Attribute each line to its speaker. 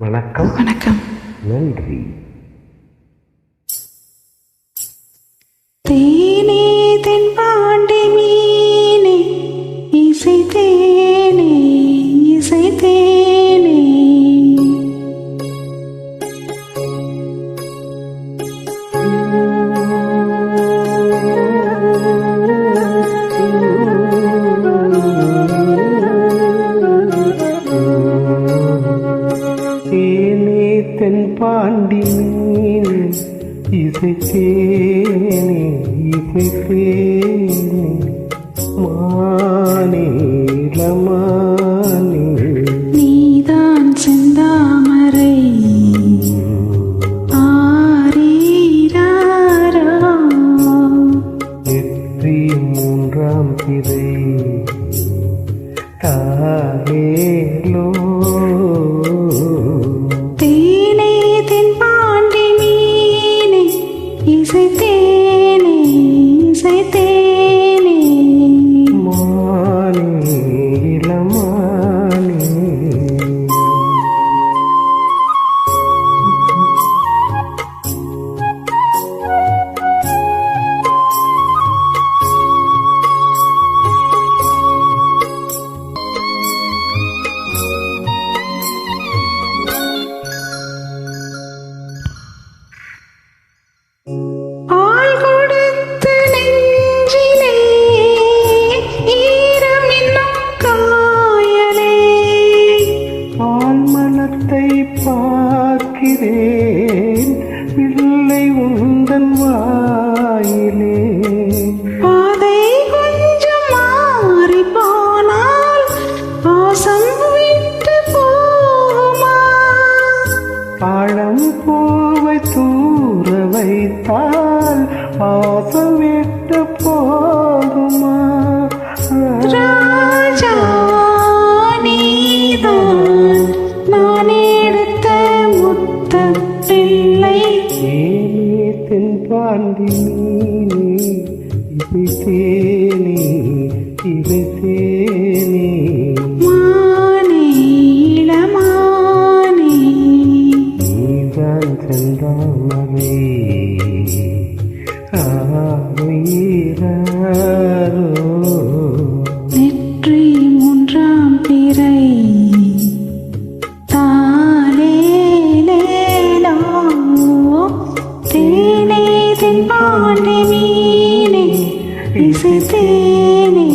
Speaker 1: வணக்கம்.
Speaker 2: வணக்கம்.
Speaker 1: நன்றி.
Speaker 2: தேனே தென்பாண்டி மீனே இசை தேனே
Speaker 1: தென்பாண்டி மீன் இசை தேனே இசை தேனே மானே லமானே
Speaker 2: நீதான் செந்தாமரை.
Speaker 1: நெற்றி மூன்றாம் பிறை தாரேலோ உந்தன் வாயிலே.
Speaker 2: பாதை கொஞ்சம் மாறி போனால் பாசம் விட்டு போகுமா?
Speaker 1: ஆழம் பூவை தூர வைத்தால் பாசம் தென்பாண்டி நீ இவை தேனே இவை தேனே.
Speaker 2: மானே இளமானே.
Speaker 1: நீதான்
Speaker 2: தென்பாண்டி மீனே இசை தேனே